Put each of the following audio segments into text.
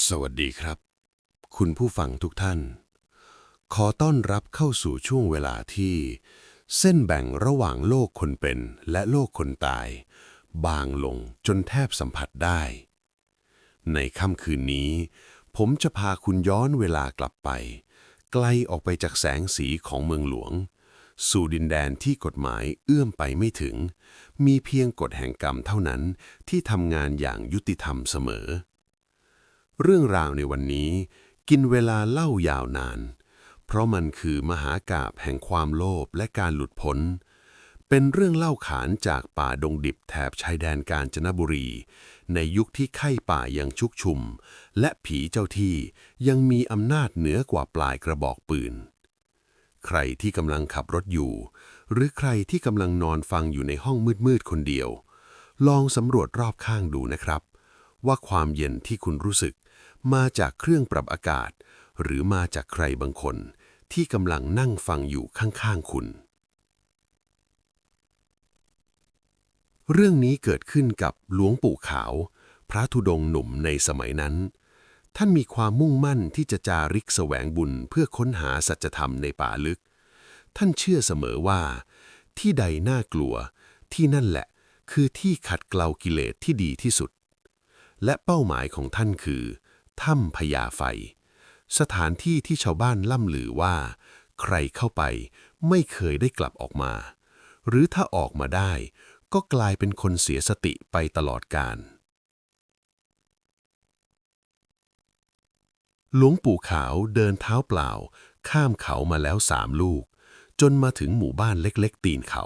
สวัสดีครับ คุณผู้ฟังทุกท่าน ขอต้อนรับเข้าสู่ช่วงเวลาที่ เส้นแบ่งระหว่างโลกคนเป็นและโลกคนตาย บางลงจนแทบสัมผัสได้ ในค่ำคืนนี้ ผมจะพาคุณย้อนเวลากลับไป ไกลออกไปจากแสงสีของเมืองหลวง สู่ดินแดนที่กฎหมายเอื้อมไปไม่ถึง มีเพียงกฎแห่งกรรมเท่านั้นที่ทำงานอย่างยุติธรรมเสมอ เรื่องราวในวันนี้กินเวลาเล่ายาวนาน เพราะมันคือมหากาบแห่งความโลภและการหลุดพ้น เป็นเรื่องเล่าขานจากป่าดงดิบแถบชายแดนกาญจนบุรี ในยุคที่ไข้ป่ายังชุกชุม และผีเจ้าที่ยังมีอำนาจเหนือกว่าปลายกระบอกปืน ใครที่กำลังขับรถอยู่ หรือใครที่กำลังนอนฟังอยู่ในห้องมืดๆคนเดียว ลองสำรวจรอบข้างดูนะครับ ว่าความเย็นที่คุณรู้สึก มาจากเครื่องปรับอากาศ หรือมาจากใครบางคน ที่กำลังนั่งฟังอยู่ข้างๆคุณ เรื่องนี้เกิดขึ้นกับหลวงปู่ขาว พระธุดงค์หนุ่มในสมัยนั้น ท่านมีความมุ่งมั่นที่จะจาริกแสวงบุญเพื่อค้นหาสัจธรรมในป่าลึก ท่านเชื่อเสมอว่า ที่ใดน่ากลัว ที่นั่นแหละคือที่ขัดเกลากิเลสที่ดีที่สุด และเป้าหมายของท่านคือ ถ้ำพญาไฟ สถานที่ที่ชาวบ้านล่ำลือว่า ใครเข้าไปไม่เคยได้กลับออกมา หรือถ้าออกมาได้ ก็กลายเป็นคนเสียสติไปตลอดกาลหลวงปู่ขาวเดินเท้าเปล่า ข้ามเขามาแล้วสามลูก จนมาถึงหมู่บ้านเล็กๆ ตีนเขา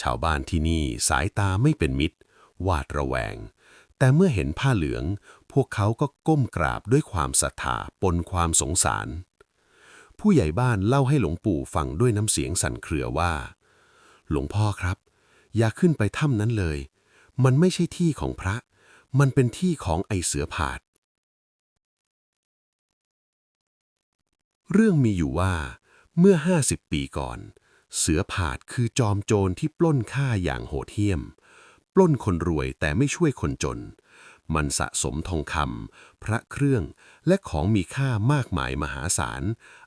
ชาวบ้านที่นี่สายตาไม่เป็นมิตร วาดระแวง แต่เมื่อเห็นผ้าเหลือง พวกเขาก็ก้มกราบด้วยความศรัทธาปนความสงสาร ผู้ใหญ่บ้านเล่าให้หลวงปู่ฟังด้วยน้ำเสียงสั่นเครือว่า หลวงพ่อครับ อย่าขึ้นไปถ้ำนั้นเลย มันไม่ใช่ที่ของพระ มันเป็นที่ของไอเสือผาด เรื่องมีอยู่ว่า เมื่อ 50 ปีก่อน เสือผาดคือจอมโจรที่ปล้นฆ่าอย่างโหดเหี้ยม ปล้นคนรวยแต่ไม่ช่วยคนจน มันสะสมทองคำพระเครื่อง และของมีค่ามากมายมหาศาล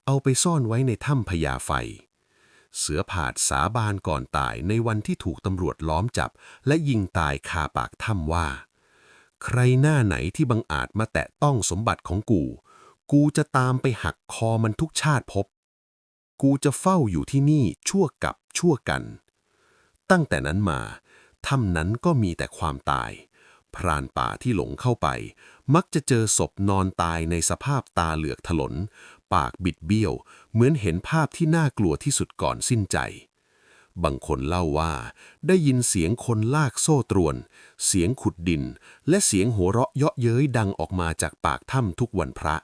เอาไปซ่อนไว้ในถ้ำพญาไฟ เสือผาดสาบานก่อนตายในวันที่ถูกตำรวจล้อมจับ และยิงตายคาปากถ้ำว่า ใครหน้าไหนที่บังอาจมาแตะต้องสมบัติของกู กูจะตามไปหักคอมันทุกชาติภพกูจะเฝ้าอยู่ที่นี่ชั่วกับชั่วกัน ตั้งแต่นั้นมาถ้ำนั้นก็มีแต่ความตาย พรานป่าที่หลงเข้าไป มักจะเจอศพนอนตายในสภาพตาเหลือกถลน ปากบิดเบี้ยว เหมือนเห็นภาพที่น่ากลัวที่สุดก่อนสิ้นใจ บางคนเล่าว่า ได้ยินเสียงคนลากโซ่ตรวน เสียงขุดดิน และเสียงหัวเราะเยาะเย้ยดังออกมาจากปากถ้ำทุกวันพระ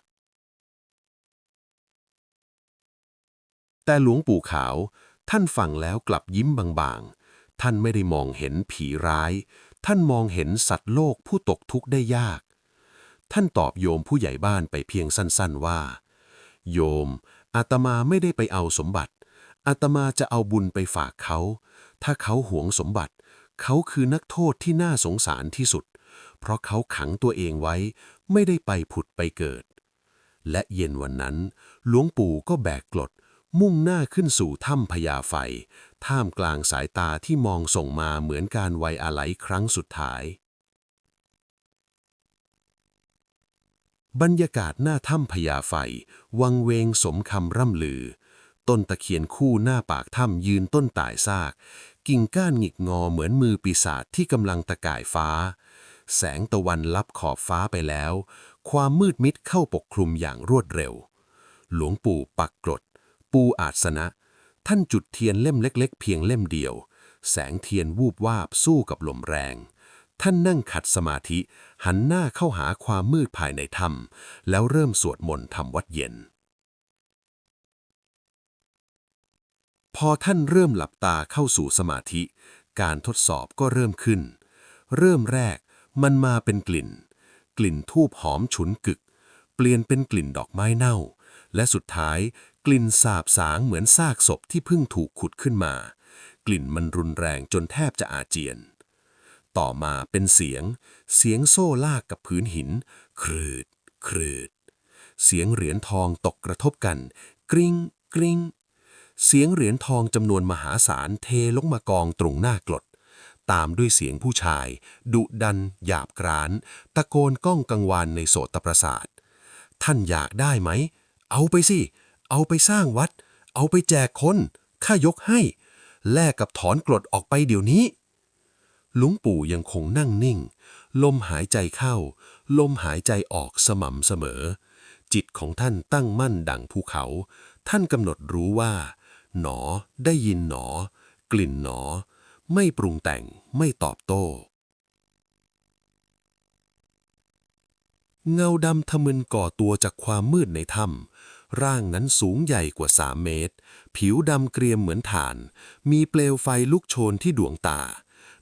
แต่หลวงปู่ขาว ท่านฟังแล้วกลับยิ้มบางๆ ท่านไม่ได้มองเห็นผีร้าย ท่านมองเห็นสัตว์โลกผู้ตกทุกข์ได้ยาก ท่านตอบโยมผู้ใหญ่บ้านไปเพียงสั้นๆว่า โยม อาตมาไม่ได้ไปเอาสมบัติ อาตมาจะเอาบุญไปฝากเขา ถ้าเขาหวงสมบัติ เขาคือนักโทษที่น่าสงสารที่สุด เพราะเขาขังตัวเองไว้ ไม่ได้ไปผุดไปเกิด และเย็นวันนั้น หลวงปู่ก็แบกกลดมุ่งหน้าขึ้นสู่ถ้ำพญาไฟ ท่ามกลางสายตาที่มองส่งมาเหมือนการไว้อาลัยครั้งสุดท้าย บรรยากาศหน้าถ้ำพญาไฟ วังเวงสมคำร่ำลือ ต้นตะเคียนคู่หน้าปากถ้ำยืนต้นตายซาก กิ่งก้านหงิกงอเหมือนมือปีศาจที่กำลังตะก่ายฟ้า แสงตะวันลับขอบฟ้าไปแล้ว ความมืดมิดเข้าปกคลุมอย่างรวดเร็ว หลวงปู่ปักกรด ปูอาสนะ ท่านจุดเทียนเล่มเล็ก ๆ เพียงเล่มเดียว แสงเทียนวูบวาบสู้กับลมแรง ท่านนั่งขัดสมาธิ หันหน้าเข้าหาความมืดภายในถ้ำแล้วเริ่มสวดมนต์ทำวัดเย็น พอท่านเริ่มหลับตาเข้าสู่สมาธิ การทดสอบก็เริ่มขึ้น เริ่มแรกมันมาเป็นกลิ่น กลิ่นทูบหอมฉุนกึก เปลี่ยนเป็นกลิ่นดอกไม้เน่า และสุดท้าย กลิ่นสาบสางเหมือนซากศพที่เพิ่งถูกขุดขึ้นมา กลิ่นมันรุนแรงจนแทบจะอาเจียน ต่อมาเป็นเสียง เสียงโซ่ลากกับพื้นหิน ครืด ครืด เสียงเหรียญทองตกกระทบกัน กริ้ง กริ้ง เสียงเหรียญทองจำนวนมหาศาลเทลงมากองตรงหน้ากรดตามด้วยเสียงผู้ชาย ดุดัน หยาบกราน ตะโกนก้องกังวานในโสตประสาท ท่านอยากได้ไหม เอาไปสิ เอาไปสร้างวัด เอาไปแจกคนข้ายกให้ แลกกับถอนกรดออกไปเดี๋ยวนี้ลวงปู่ยังคงนั่งนิ่ง ลมหายใจเข้า ลมหายใจออกสม่ำเสมอ จิตของท่านตั้งมั่นดั่งภูเขา ท่านกำหนดรู้ว่า หนอได้ยินหนอ กลิ่นหนอ ไม่ปรุงแต่งไม่ตอบโต้ เงาดำทะมึนก่อตัวจากความมืดในถ้ำ ร่างนั้นสูงใหญ่กว่าสามเมตร ผิวดำเกรียมเหมือนถ่าน มีเปลวไฟลุกโชนที่ดวงตา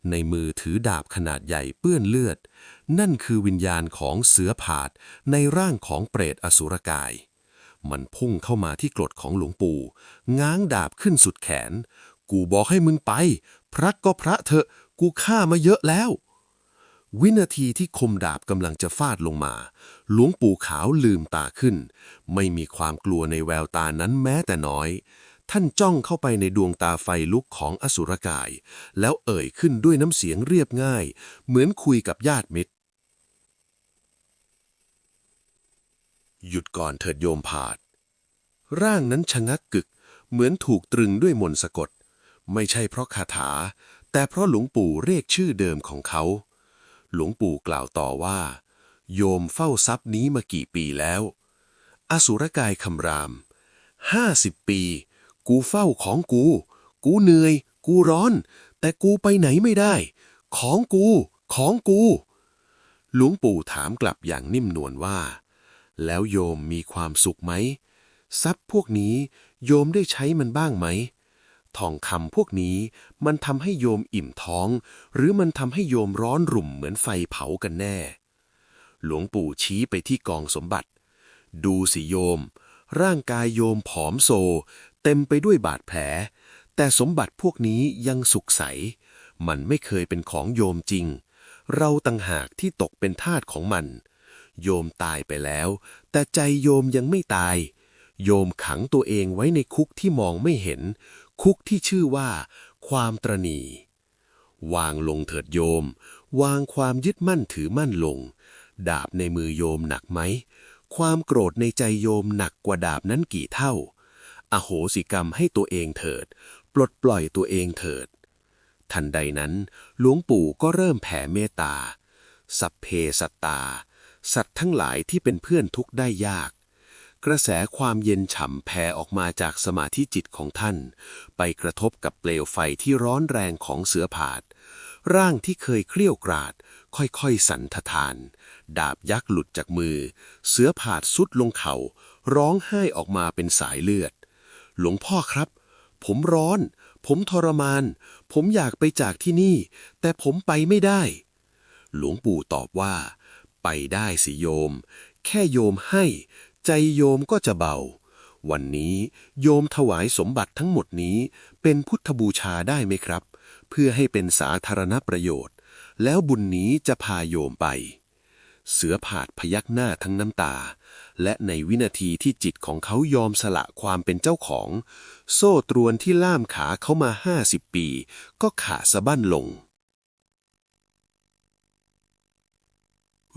ในมือถือดาบขนาดใหญ่เปื้อนเลือด นั่นคือวิญญาณของเสือผาดในร่างของเปรตอสุรกาย มันพุ่งเข้ามาที่กรดของหลวงปู่ ง้างดาบขึ้นสุดแขน กูบอกให้มึงไป พระก็พระเถอะ กูฆ่ามาเยอะแล้ว วินาทีที่คมดาบกำลังจะฟาดลงมา หลวงปู่ขาวลืมตาขึ้น ไม่มีความกลัวในแววตานั้นแม้แต่น้อย ท่านจ้องเข้าไปในดวงตาไฟลุกของอสุรกาย แล้วเอ่ยขึ้นด้วยน้ำเสียงเรียบง่าย เหมือนคุยกับญาติมิตร หยุดก่อนเถิดโยมผาด ร่างนั้นชะงักกึก เหมือนถูกตรึงด้วยมนต์สะกด ไม่ใช่เพราะคาถา แต่เพราะหลวงปู่เรียกชื่อเดิมของเขา หลวงปู่กล่าวต่อว่า โยมเฝ้าทรัพย์นี้มากี่ปีแล้ว อสุรกายคำรามห้าสิบปี กูเฝ้าของกู กูเหนื่อย กูร้อน แต่กูไปไหนไม่ได้ ของกู ของกู หลวงปู่ถามกลับอย่างนิ่มนวลว่า แล้วโยมมีความสุขไหม ทรัพย์พวกนี้โยมได้ใช้มันบ้างไหม ทองคำพวกนี้ มันทำให้โยมอิ่มท้อง หรือมันทำให้โยมร้อนรุ่มเหมือนไฟเผากันแน่ หลวงปู่ชี้ไปที่กองสมบัติ ดูสิโยม ร่างกายโยมผอมโซ เต็มไปด้วยบาดแผล แต่สมบัติพวกนี้ยังสุขใส มันไม่เคยเป็นของโยมจริง เราต่างหากที่ตกเป็นทาสของมัน โยมตายไปแล้ว แต่ใจโยมยังไม่ตาย โยมขังตัวเองไว้ในคุกที่มองไม่เห็น คุกที่ชื่อว่า ความตรณีวางลงเถิดโยม วางความยึดมั่นถือมั่นลง ดาบในมือโยมหนักไหม ความโกรธในใจโยมหนักกว่าดาบนั้นกี่เท่า อโหสิกรรมให้ตัวเองเถิด ปลดปล่อยตัวเองเถิด ทันใดนั้นหลวงปู่ก็เริ่มแผ่เมตตา สัพเพสัตตา สัตว์ทั้งหลายที่เป็นเพื่อนทุกข์ได้ยาก กระแสความเย็นฉ่ำแผ่ออกมาจากสมาธิจิตของท่าน ไปกระทบกับเปลวไฟที่ร้อนแรงของเสือผาด ร่างที่เคยเครี้ยวกราด ค่อยๆสั่นทะทาน ดาบยักษ์หลุดจากมือ เสือผาดสุดลงเขา่า ร้องไห้ออกมาเป็นสายเลือด หลวงพ่อครับ ผมร้อน ผมทรมาน ผมอยากไปจากที่นี่ แต่ผมไปไม่ได้ หลวงปู่ตอบว่า ไปได้สิโยม แค่โยมให้ ใจโยมก็จะเบา วันนี้โยมถวายสมบัติทั้งหมดนี้ เป็นพุทธบูชาได้ไหมครับ เพื่อให้เป็นสาธารณประโยชน์ แล้วบุญนี้จะพาโยมไป เสือผาดพยักหน้าทั้งน้ำตา และในวินาทีที่จิตของเขายอมสละความเป็นเจ้าของ โซ่ตรวนที่ล่ามขาเขามาห้าสิบปี ก็ขาดสะบั้นลง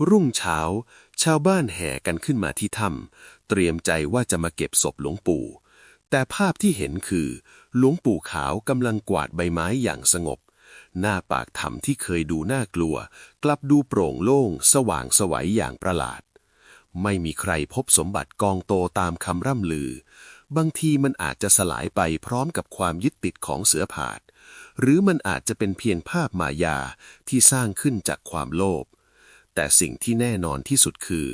รุ่งเช้า ชาวบ้านแห่กันขึ้นมาที่ถ้ำเตรียมใจว่าจะมาเก็บศพหลวงปู่ แต่ภาพที่เห็นคือ หลวงปู่ขาวกำลังกวาดใบไม้อย่างสงบ หน้าปากถ้ำที่เคยดูน่ากลัว กลับดูโปร่งโล่ง สว่างไสวัยอย่างประหลาด ไม่มีใครพบสมบัติกองโตตามคำร่ำลือ บางทีมันอาจจะสลายไปพร้อมกับความยึดติดของเสือผาด หรือมันอาจจะเป็นเพียงภาพมายาที่สร้างขึ้นจากความโลภ แต่สิ่งที่แน่นอนที่สุดคือ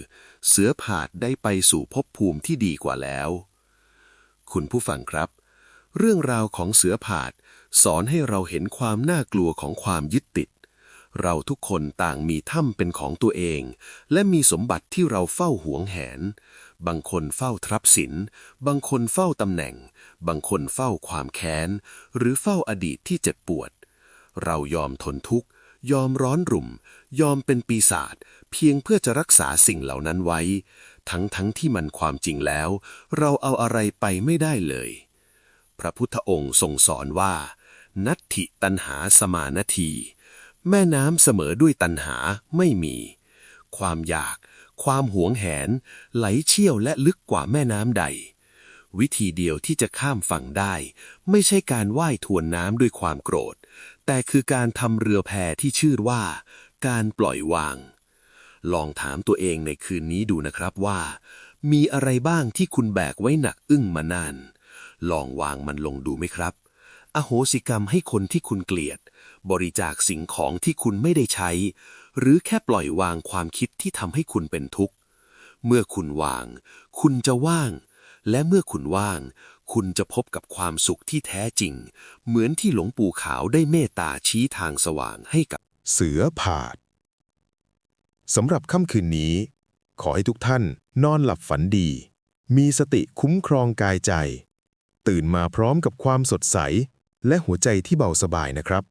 เสือผาดได้ไปสู่ภพภูมิที่ดีกว่าแล้ว คุณผู้ฟังครับ เรื่องราวของเสือผาดสอนให้เราเห็นความน่ากลัวของความยึดติด เราทุกคนต่างมีถ้ำเป็นของตัวเอง และมีสมบัติที่เราเฝ้าหวงแหน บางคนเฝ้าทรัพย์สิน บางคนเฝ้าตำแหน่ง บางคนเฝ้าความแค้น หรือเฝ้าอดีตที่เจ็บปวด เรายอมทนทุกข์ ยอมร้อนรุ่ม ยอมเป็นปีศาจเพียงเพื่อจะรักษาสิ่งเหล่านั้นไว้ ทั้งทั้งที่มันความจริงแล้ว เราเอาอะไรไปไม่ได้เลย พระพุทธองค์ทรงสอนว่า นัตถิตันหาสมานาที แม่น้ำเสมอด้วยตันหาไม่มี ความอยาก ความหวงแหน ไหลเชี่ยวและลึกกว่าแม่น้ำใดวิธีเดียวที่จะข้ามฝั่งได้ ไม่ใช่การว่ายทวนน้ำด้วยความโกรธ แต่คือการทำเรือแพที่ชื่อว่า การปล่อยวาง ลองถามตัวเองในคืนนี้ดูนะครับว่า มีอะไรบ้างที่คุณแบกไว้หนักอึ้งมานาน ลองวางมันลงดูไหมครับ อโหสิกรรมให้คนที่คุณเกลียด บริจาคสิ่งของที่คุณไม่ได้ใช้ หรือแค่ปล่อยวางความคิดที่ทำให้คุณเป็นทุกข์ เมื่อคุณวาง คุณจะว่าง และเมื่อคุณว่าง คุณจะพบกับความสุขที่แท้จริง เหมือนที่หลวงปู่ขาวได้เมตตาชี้ทางสว่างให้กับเสือผาดสำหรับค่ำคืนนี้ ขอให้ทุกท่านนอนหลับฝันดี มีสติคุ้มครองกายใจ ตื่นมาพร้อมกับความสดใส และหัวใจที่เบาสบายนะครับ